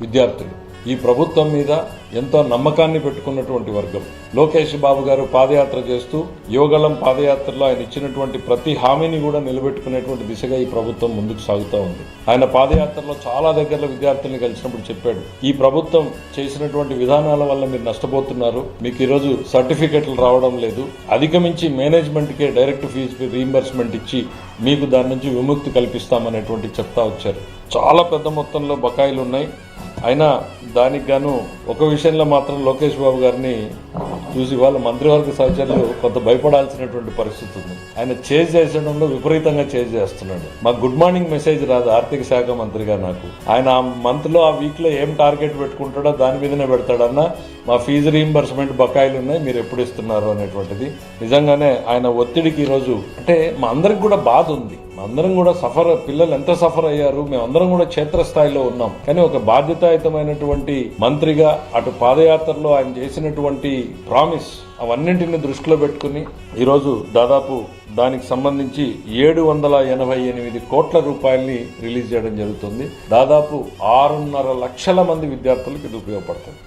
విద్యార్థులు. ఈ ప్రభుత్వం మీద ఎంతో నమ్మకాన్ని పెట్టుకున్నటువంటి వర్గం. లోకేష్ బాబు గారు పాదయాత్ర చేస్తూ యోగళం పాదయాత్రలో ఆయన ఇచ్చినటువంటి ప్రతి హామీని కూడా నిలబెట్టుకునేటువంటి దిశగా ఈ ప్రభుత్వం ముందుకు సాగుతూ ఉంది. ఆయన పాదయాత్రలో చాలా దగ్గరలో విద్యార్థుల్ని కలిసినప్పుడు చెప్పాడు ఈ ప్రభుత్వం చేసినటువంటి విధానాల వల్ల మీరు నష్టపోతున్నారు. మీకు ఈరోజు సర్టిఫికెట్లు రావడం లేదు. అధిగమించి మేనేజ్మెంట్కే డైరెక్ట్ ఫీజు రీఎంబర్స్మెంట్ ఇచ్చి మీకు దాని నుంచి విముక్తి కల్పిస్తామనేటువంటి చెప్తా వచ్చారు. చాలా పెద్ద మొత్తంలో బకాయిలు ఉన్నాయి అయినా దానికి గాను ఒక విషయంలో మాత్రం లోకేష్ బాబు గారిని చూసి వాళ్ళ మంత్రివర్గ సహచరులు కొంత భయపడాల్సినటువంటి పరిస్థితి ఉంది. ఆయన చేజ్ చేసడంలో విపరీతంగా చేజ్ చేస్తున్నాడు. మాకు గుడ్ మార్నింగ్ మెసేజ్ రాదు ఆర్థిక శాఖ మంత్రిగా నాకు. ఆయన ఆ మంత్లో ఆ వీక్లో ఏం టార్గెట్ పెట్టుకుంటాడో దాని మీదనే పెడతాడన్నా మా ఫీజు రీయింబర్స్మెంట్ బకాయిలు ఉన్నాయి మీరు ఎప్పుడు ఇస్తున్నారు అనేటువంటిది. నిజంగానే ఆయన ఒత్తిడికి ఈరోజు అంటే మా అందరికి కూడా బాధ ఉంది. అందరం కూడా సఫర్ పిల్లలు ఎంత సఫర్ అయ్యారు మేమందరం కూడా క్షేత్రస్థాయిలో ఉన్నాం. కానీ ఒక బాధ్యతాయుతమైనటువంటి మంత్రిగా అటు పాదయాత్రలో ఆయన చేసినటువంటి ప్రామిస్ అవన్నింటిని దృష్టిలో పెట్టుకుని ఈరోజు దాదాపు దానికి సంబంధించి ఏడు వందల ఎనభై ఎనిమిది కోట్ల రూపాయల్ని రిలీజ్ చేయడం జరుగుతుంది. దాదాపు ఆరున్నర లక్షల మంది విద్యార్థులకు ఇది ఉపయోగపడుతుంది.